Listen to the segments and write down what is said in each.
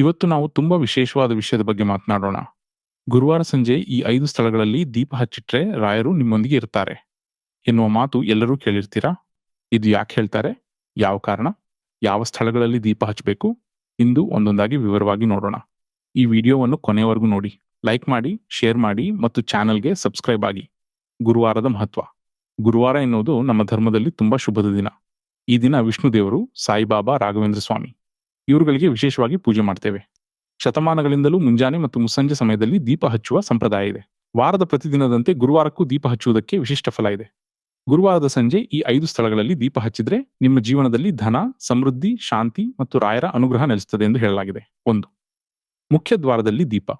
ಇವತ್ತು ನಾವು ತುಂಬಾ ವಿಶೇಷವಾದ ವಿಷಯದ ಬಗ್ಗೆ ಮಾತನಾಡೋಣ. ಗುರುವಾರ ಸಂಜೆ ಈ ಐದು ಸ್ಥಳಗಳಲ್ಲಿ ದೀಪ ಹಚ್ಚಿಟ್ರೆ ರಾಯರು ನಿಮ್ಮೊಂದಿಗೆ ಇರ್ತಾರೆ. ಎನ್ನುವ ಮಾತು ಎಲ್ಲರೂ ಕೇಳಿರ್ತೀರಾ? ಇದು ಯಾಕೆ ಹೇಳ್ತಾರೆ? ಯಾವ ಕಾರಣ? ಯಾವ ಸ್ಥಳಗಳಲ್ಲಿ ದೀಪ ಹಚ್ಚಬೇಕು ಇಂದು ಒಂದೊಂದಾಗಿ ವಿವರವಾಗಿ ನೋಡೋಣ. ಈ ವಿಡಿಯೋವನ್ನು ಕೊನೆಯವರೆಗೂ ನೋಡಿ. ಲೈಕ್ ಮಾಡಿ, ಶೇರ್ ಮಾಡಿ ಮತ್ತು ಚಾನೆಲ್ಗೆ ಸಬ್ಸ್ಕ್ರೈಬ್ ಆಗಿ. ಗುರುವಾರದ ಮಹತ್ವ. ಗುರುವಾರ ಎನ್ನುವುದು ನಮ್ಮ ಧರ್ಮದಲ್ಲಿ ತುಂಬಾ ಶುಭದ ದಿನ. ಈ ದಿನ ವಿಷ್ಣು ದೇವರು ಸಾಯಿಬಾಬಾ ರಾಘವೇಂದ್ರ ಸ್ವಾಮಿ. ಇವರುಗಳಿಗೆ ವಿಶೇಷವಾಗಿ ಪೂಜೆ ಮಾಡ್ತೇವೆ. ಶತಮಾನಗಳಿಂದಲೂ ಮುಂಜಾನೆ ಮತ್ತು ಮುಸ್ಸಂಜೆ ಸಮಯದಲ್ಲಿ ದೀಪ ಹಚ್ಚುವ ಸಂಪ್ರದಾಯ ಇದೆ. ವಾರದ ಪ್ರತಿದಿನದಂತೆ ಗುರುವಾರಕ್ಕೂ ದೀಪ ಹಚ್ಚುವುದಕ್ಕೆ ವಿಶಿಷ್ಟ ಫಲ ಇದೆ. ಗುರುವಾರದ ಸಂಜೆ ಈ ಐದು ಸ್ಥಳಗಳಲ್ಲಿ ದೀಪ ಹಚ್ಚಿದ್ರೆ ನಿಮ್ಮ ಜೀವನದಲ್ಲಿ ಧನ, ಸಮೃದ್ಧಿ, ಶಾಂತಿ ಮತ್ತು ರಾಯರ ಅನುಗ್ರಹ ನೆಲೆಸುತ್ತದೆ ಎಂದು ಹೇಳಲಾಗಿದೆ. ಒಂದು. ಮುಖ್ಯ ದ್ವಾರದಲ್ಲಿ ದೀಪ.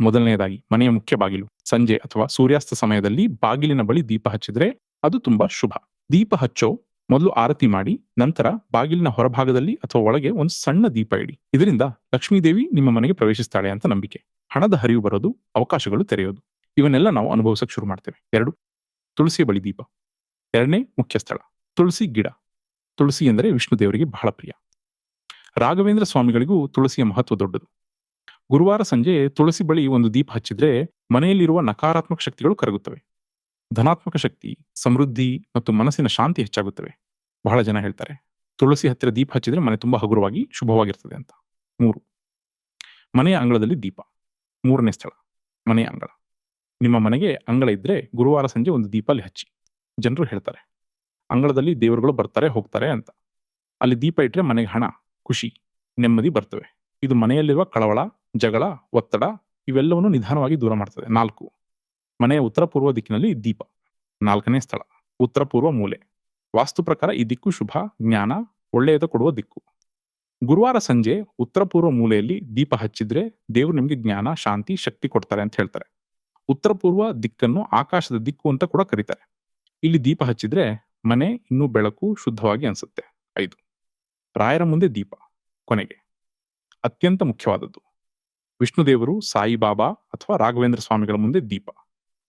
ಮೊದಲನೆಯದಾಗಿ ಮನೆಯ ಮುಖ್ಯ ಬಾಗಿಲು. ಸಂಜೆ ಅಥವಾ ಸೂರ್ಯಾಸ್ತ ಸಮಯದಲ್ಲಿ ಬಾಗಿಲಿನ ಬಳಿ ದೀಪ ಹಚ್ಚಿದ್ರೆ ಅದು ತುಂಬಾ ಶುಭ. ದೀಪ ಹಚ್ಚೋ ಮೊದಲು ಆರತಿ ಮಾಡಿ, ನಂತರ ಬಾಗಿಲಿನ ಹೊರಭಾಗದಲ್ಲಿ ಅಥವಾ ಒಳಗೆ ಒಂದು ಸಣ್ಣ ದೀಪ ಇಡಿ. ಇದರಿಂದ ಲಕ್ಷ್ಮೀದೇವಿ ನಿಮ್ಮ ಮನೆಗೆ ಪ್ರವೇಶಿಸ್ತಾಳೆ ಅಂತ ನಂಬಿಕೆ. ಹಣದ ಹರಿವು ಬರೋದು, ಅವಕಾಶಗಳು ತೆರೆಯೋದು. ಇವನ್ನೆಲ್ಲ ನಾವು ಅನುಭವಿಸಕ್ಕೆ ಶುರು ಮಾಡ್ತೇವೆ. ಎರಡು, ತುಳಸಿ ಬಳಿ ದೀಪ. ಎರಡನೇ, ಮುಖ್ಯ ಸ್ಥಳ. ತುಳಸಿ ಗಿಡ. ತುಳಸಿ ಎಂದರೆ ವಿಷ್ಣು ದೇವರಿಗೆ ಬಹಳ ಪ್ರಿಯ. ರಾಘವೇಂದ್ರ ಸ್ವಾಮಿಗಳಿಗೂ ತುಳಸಿಯ ಮಹತ್ವ ದೊಡ್ಡದು. ಗುರುವಾರ ಸಂಜೆ ತುಳಸಿ ಬಳಿ ಒಂದು ದೀಪ ಹಚ್ಚಿದ್ರೆ ಮನೆಯಲ್ಲಿರುವ ನಕಾರಾತ್ಮಕ ಶಕ್ತಿಗಳು ಕರಗುತ್ತವೆ. ಧನಾತ್ಮಕ ಶಕ್ತಿ, ಸಮೃದ್ಧಿ ಮತ್ತು ಮನಸ್ಸಿನ ಶಾಂತಿ ಹೆಚ್ಚಾಗುತ್ತವೆ. ಬಹಳ ಜನ ಹೇಳ್ತಾರೆ, ತುಳಸಿ ಹತ್ತಿರ ದೀಪ ಹಚ್ಚಿದ್ರೆ ಮನೆ ತುಂಬಾ ಹಗುರವಾಗಿ ಶುಭವಾಗಿರ್ತದೆ ಅಂತ. ಮೂರು, ಮನೆಯ ಅಂಗಳದಲ್ಲಿ ದೀಪ. ಮೂರನೇ ಸ್ಥಳ, ಮನೆಯ ಅಂಗಳ. ನಿಮ್ಮ ಮನೆಗೆ ಅಂಗಳ ಇದ್ರೆ ಗುರುವಾರ ಸಂಜೆ ಒಂದು ದೀಪ ಅಲ್ಲಿ ಹಚ್ಚಿ. ಜನರು ಹೇಳ್ತಾರೆ, ಅಂಗಳದಲ್ಲಿ ದೇವರುಗಳು ಬರ್ತಾರೆ, ಹೋಗ್ತಾರೆ ಅಂತ. ಅಲ್ಲಿ ದೀಪ ಇಟ್ರೆ ಮನೆಗೆ ಹಣ, ಖುಷಿ, ನೆಮ್ಮದಿ ಬರ್ತವೆ. ಇದು ಮನೆಯಲ್ಲಿರುವ ಕಳವಳ, ಜಗಳ, ಒತ್ತಡ ಇವೆಲ್ಲವನ್ನು ನಿಧಾನವಾಗಿ ದೂರ ಮಾಡ್ತದೆ. ನಾಲ್ಕು, ಮನೆಯ ಉತ್ತರ ಪೂರ್ವ ದಿಕ್ಕಿನಲ್ಲಿ ದೀಪ. ನಾಲ್ಕನೇ ಸ್ಥಳ, ಉತ್ತರ ಪೂರ್ವ ಮೂಲೆ. ವಾಸ್ತು ಪ್ರಕಾರ ಈ ದಿಕ್ಕು ಶುಭ, ಜ್ಞಾನ, ಒಳ್ಳೆಯದು ಕೊಡುವ ದಿಕ್ಕು. ಗುರುವಾರ ಸಂಜೆ ಉತ್ತರ ಪೂರ್ವ ಮೂಲೆಯಲ್ಲಿ ದೀಪ ಹಚ್ಚಿದ್ರೆ ದೇವರು ನಿಮಗೆ ಜ್ಞಾನ, ಶಾಂತಿ, ಶಕ್ತಿ ಕೊಡ್ತಾರೆ ಅಂತ ಹೇಳ್ತಾರೆ. ಉತ್ತರ ಪೂರ್ವ ದಿಕ್ಕನ್ನು ಆಕಾಶದ ದಿಕ್ಕು ಅಂತ ಕೂಡ ಕರೀತಾರೆ. ಇಲ್ಲಿ ದೀಪ ಹಚ್ಚಿದ್ರೆ ಮನೆ ಇನ್ನೂ ಬೆಳಕು ಶುದ್ಧವಾಗಿ ಅನ್ಸುತ್ತೆ. ಐದು. ರಾಯರ ಮುಂದೆ ದೀಪ, ಕೊನೆಗೆ. ಅತ್ಯಂತ ಮುಖ್ಯವಾದದ್ದು. ವಿಷ್ಣು ದೇವರು ಸಾಯಿಬಾಬಾ ಅಥವಾ ರಾಘವೇಂದ್ರ ಸ್ವಾಮಿಗಳ ಮುಂದೆ ದೀಪ.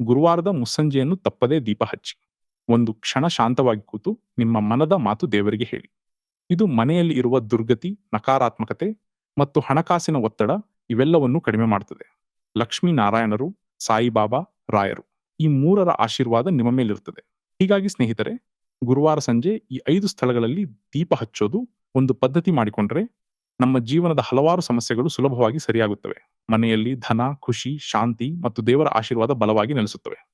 ಗುರುವಾರದ ಮುಸ್ಸಂಜೆಯನ್ನು ತಪ್ಪದೇ ದೀಪ ಹಚ್ಚಿ. ಒಂದು ಕ್ಷಣ ಶಾಂತವಾಗಿ ಕೂತು ನಿಮ್ಮ ಮನದ ಮಾತು ದೇವರಿಗೆ ಹೇಳಿ. ಇದು ಮನೆಯಲ್ಲಿ ಇರುವ ದುರ್ಗತಿ, ನಕಾರಾತ್ಮಕತೆ ಮತ್ತು ಹಣಕಾಸಿನ ಒತ್ತಡ ಇವೆಲ್ಲವನ್ನು ಕಡಿಮೆ ಮಾಡುತ್ತದೆ ಲಕ್ಷ್ಮೀ ನಾರಾಯಣರು ಸಾಯಿಬಾಬಾ, ರಾಯರು ಈ ಮೂರರ ಆಶೀರ್ವಾದ ನಿಮ್ಮ ಮೇಲಿರುತ್ತದೆ ಹೀಗಾಗಿ ಸ್ನೇಹಿತರೆ, ಗುರುವಾರ ಸಂಜೆ ಈ ಐದು ಸ್ಥಳಗಳಲ್ಲಿ ದೀಪ ಹಚ್ಚೋದು ಒಂದು ಪದ್ಧತಿ ಮಾಡಿಕೊಂಡ್ರೆ ನಮ್ಮ ಜೀವನದ ಹಲವಾರು ಸಮಸ್ಯೆಗಳು ಸುಲಭವಾಗಿ ಸರಿಯಾಗುತ್ತವೆ. ಮನೆಯಲ್ಲಿ ಧನ, ಖುಷಿ, ಶಾಂತಿ ಮತ್ತು ದೇವರ ಆಶೀರ್ವಾದ ಬಲವಾಗಿ ನೆಲೆಸುತ್ತವೆ.